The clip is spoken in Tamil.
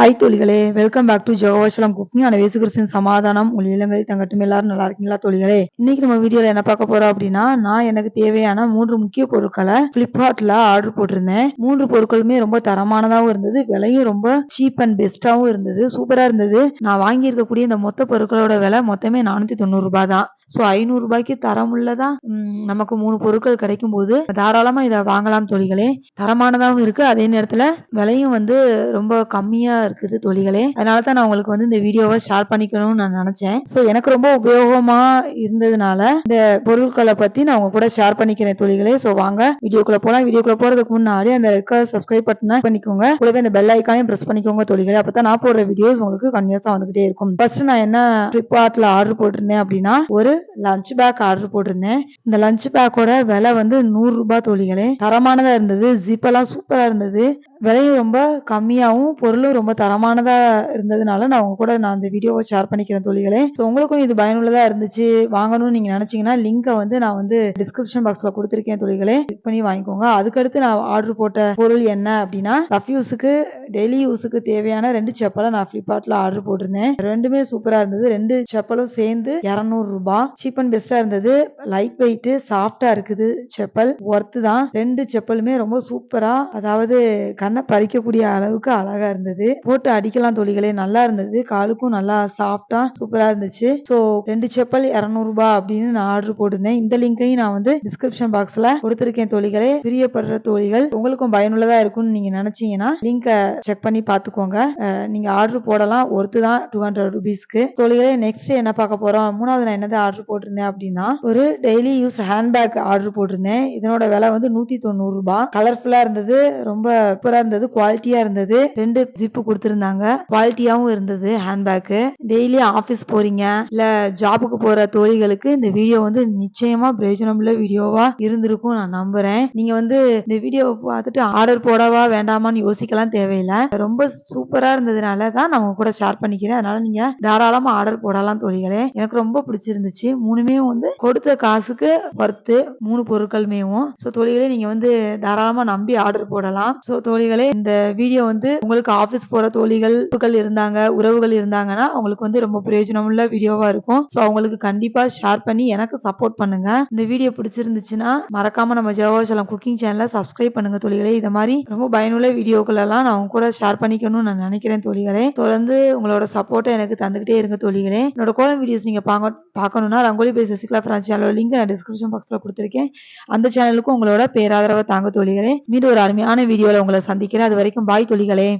ஹாய் தோழிகளே. Welcome back to Jegavasalam cooking அந்த வேசுகிறிஸ்தின் சமாதானம். உங்கள் இளங்கை தங்கட்டும் எல்லாரும் நல்லா இருக்கீங்களா தோழிகளே? இன்னைக்கு நம்ம வீடியோல என்ன பார்க்க போறோம் அப்படின்னா நான் எனக்கு தேவையான மூன்று முக்கிய பொருட்களை பிளிப்கார்ட்ல ஆர்டர் போட்டிருந்தேன். மூன்று பொருட்களுமே ரொம்ப தரமானதாகவும் இருந்தது. விலையும் ரொம்ப சீப் அண்ட் பெஸ்டாகவும் இருந்தது. சூப்பரா இருந்தது. நான் வாங்கியிருக்கக்கூடிய இந்த மொத்த பொருட்களோட விலை மொத்தமே நானூத்தி தொண்ணூறு ரூபாய் தான். ஸோ ஐநூறு ரூபாய்க்கு உள்ளதாக நமக்கு மூணு பொருட்கள் கிடைக்கும் போது தாராளமா இதை வாங்கலாம் தோழிகளே. தரமானதாகவும் இருக்கு. அதே நேரத்துல விலையும் வந்து ரொம்ப கம்மியா இருக்குது தோழிகளே. அதனால தான் நான் உங்களுக்கு வந்து இந்த வீடியோவை ஷேர் பண்ணிக்கணும்னு நான் நினைச்சேன். ஸோ எனக்கு ரொம்ப உபயோகமா இருந்ததுனால இந்த பொருட்களை பத்தி நான் உங்க கூட ஷேர் பண்ணிக்கிறேன் தோழிகளே. ஸோ வாங்க வீடியோக்குள்ள போலாம். வீடியோக்குள்ள போறதுக்கு முன்னாடி அந்த ரெட் கலர் சப்ஸ்கிரைப் பட்டனை பண்ணிக்கோங்க. கூடவே இந்த பெல் ஐக்கானையும் ப்ரெஸ் பண்ணிக்கோங்க தோழிகளே. அப்பதான் நான் போடுற வீடியோஸ் உங்களுக்கு கன்வியூஸாக வந்துகிட்டே இருக்கும். ஃபர்ஸ்ட் நான் என்ன ஃப்ளிப்கார்ட்டில் ஆர்டர் போட்டிருந்தேன் அப்படின்னா ஒரு லஞ்ச் பேக் ஆர்டர் போட்டிருந்தேன். இந்த லஞ்ச் பேக்கோட விலை வந்து நூறுரூபா தோழிகளே. தரமானதா இருந்தது. ஜிப்பெல்லாம் எல்லாம் சூப்பரா இருந்தது. விலையும் ரொம்ப கம்மியாகவும் பொருளும் ரொம்ப தரமானதாக இருந்ததுனால நான் உங்கள் கூட நான் இந்த வீடியோவை ஷேர் பண்ணிக்கிறேன் தொழில்களே ஸோ உங்களுக்கும் இது பயனுள்ளதாக இருந்துச்சு வாங்கணும்னு நீங்கள் நினச்சிங்கன்னா லிங்கை வந்து நான் வந்து டிஸ்கிரிப்ஷன் பாக்ஸில் கொடுத்துருக்கேன் தொழில்களே கிளிக் பண்ணி வாங்கிக்கோங்க. அதுக்கடுத்து நான் ஆர்டர் போட்ட பொருள் என்ன அப்படின்னா ரஃப் யூஸுக்கு டெய்லி யூஸுக்கு தேவையான ரெண்டு செப்பலை நான் ஃப்ளிப்கார்ட்டில் ஆர்டர் போட்டிருந்தேன். ரெண்டுமே சூப்பராக இருந்தது. ரெண்டு செப்பலும் சேர்ந்து இரநூறுபா சீப் அண்ட் பெஸ்ட்டாக இருந்தது. லைட் வெயிட்டு சாஃப்டாக இருக்குது செப்பல். ஒர்த்து தான். ரெண்டு செப்பலுமே ரொம்ப சூப்பராக அதாவது கண்ணை பறிக்கக்கூடிய அளவுக்கு அழகா இருந்தது. போட்டு அடிக்கலாம் தோழிகளே நல்லா இருந்தது. காலுக்கும் நல்லா சாஃப்டா சூப்பரா இருந்துச்சு. ஸோ ரெண்டு செப்பல் இரநூறு ரூபாய் அப்படின்னு நான் ஆர்டர் போட்டிருந்தேன். இந்த லிங்கையும் நான் வந்து டிஸ்கிரிப்ஷன் பாக்ஸ்ல கொடுத்திருக்கேன் தோழிகளே. பிரியப்படுற தோழிகள் உங்களுக்கும் பயனுள்ளதா இருக்கும்னு நீங்க நினைச்சீங்கன்னா லிங்கை செக் பண்ணி பார்த்துக்கோங்க நீங்க ஆர்டர் போடலாம். ஒருத்து தான் டூ ஹண்ட்ரட் ருபீஸ்க்கு தோழிகளே நெக்ஸ்ட் என்ன பார்க்க போறோம்? மூணாவது நான் என்னது ஆர்டர் போட்டிருந்தேன் அப்படின்னா ஒரு டெய்லி யூஸ் ஹேண்ட்பேக் ஆர்டர் போட்டிருந்தேன். இதனோட விலை வந்து நூத்தி தொண்ணூறு ரூபாய் கலர்ஃபுல்லா இருந்தது. ரொம்ப சூப்பரா இருந்தது குவாலிட்டியா இருந்தது. ரெண்டு ஜிப்பு கொடுத்துருந்தாங்க. குவாலிட்டியாவும் இருந்தது ஹேண்ட்பேக்கு டெய்லி ஆபீஸ் போறீங்க இல்ல ஜாபுக்கு போற தோழிகளுக்கு இந்த வீடியோ வந்து நிச்சயமா பிரயோஜனமுள்ள வீடியோவா இருந்திருக்கும் நான் நம்புறேன். நீங்க வந்து இந்த வீடியோவை பார்த்துட்டு ஆர்டர் போடவா வேண்டாமான்னு யோசிக்கலாம் தேவையில்லை. ரொம்ப சூப்பரா இருந்ததுனால தான் நான் உங்க கூட ஷேர் பண்ணிக்கிறேன். அதனால நீங்க தாராளமா ஆர்டர் போடலாம் தோழிகளே. எனக்கு ரொம்ப பிடிச்சிருந்துச்சு. மூணுமே வந்து கொடுத்த காசுக்கு ஒர்த்து மூணு பொருட்களுமேவும் ஸோ தோழிகளே நீங்க வந்து தாராளமா நம்பி ஆர்டர் போடலாம். ஸோ தோழிகளே இந்த வீடியோ வந்து உங்களுக்கு ஆஃபீஸ் போற தோழிகள் இருந்தாங்க உறவுகள் இருந்தாங்கன்னா அவங்களுக்கு வந்து ரொம்ப பிரயோஜனமுள்ள வீடியோவா இருக்கும். ஸோ அவங்களுக்கு கண்டிப்பா ஷேர் பண்ணி எனக்கு சப்போர்ட் பண்ணுங்க. இந்த வீடியோ பிடிச்சிருந்துச்சுன்னா மறக்காம நம்ம ஜெவாசலம் குக்கிங் சேனலை சப்ஸ்கிரைப் பண்ணுங்க தோழிகளே. இது மாதிரி ரொம்ப பயனுள்ள வீடியோக்கள் எல்லாம் நான் அவங்க கூட ஷேர் பண்ணிக்கணும்னு நான் நினைக்கிறேன் தோழிகளே. தொடர்ந்து உங்களோட சப்போர்ட்டை எனக்கு தந்துகிட்டே இருங்க தோழிகளே. என்னோட கோலம் வீடியோஸ் நீங்க பார்க்க பார்க்கணும்னா ரங்கோலி பை சசிகலா பிரான்ச் சேனலோட லிங்க் நான் டிஸ்கிரிப்ஷன் பாக்ஸ்ல கொடுத்துருக்கேன். அந்த சேனலுக்கும் உங்களோட பேராதரவை தாங்க தோழிகளே. மீண்டும் ஒரு அருமையான வீடியோல உங்களை சந்திக்கிறேன். அது வரைக்கும் பாய் தொழிகளே.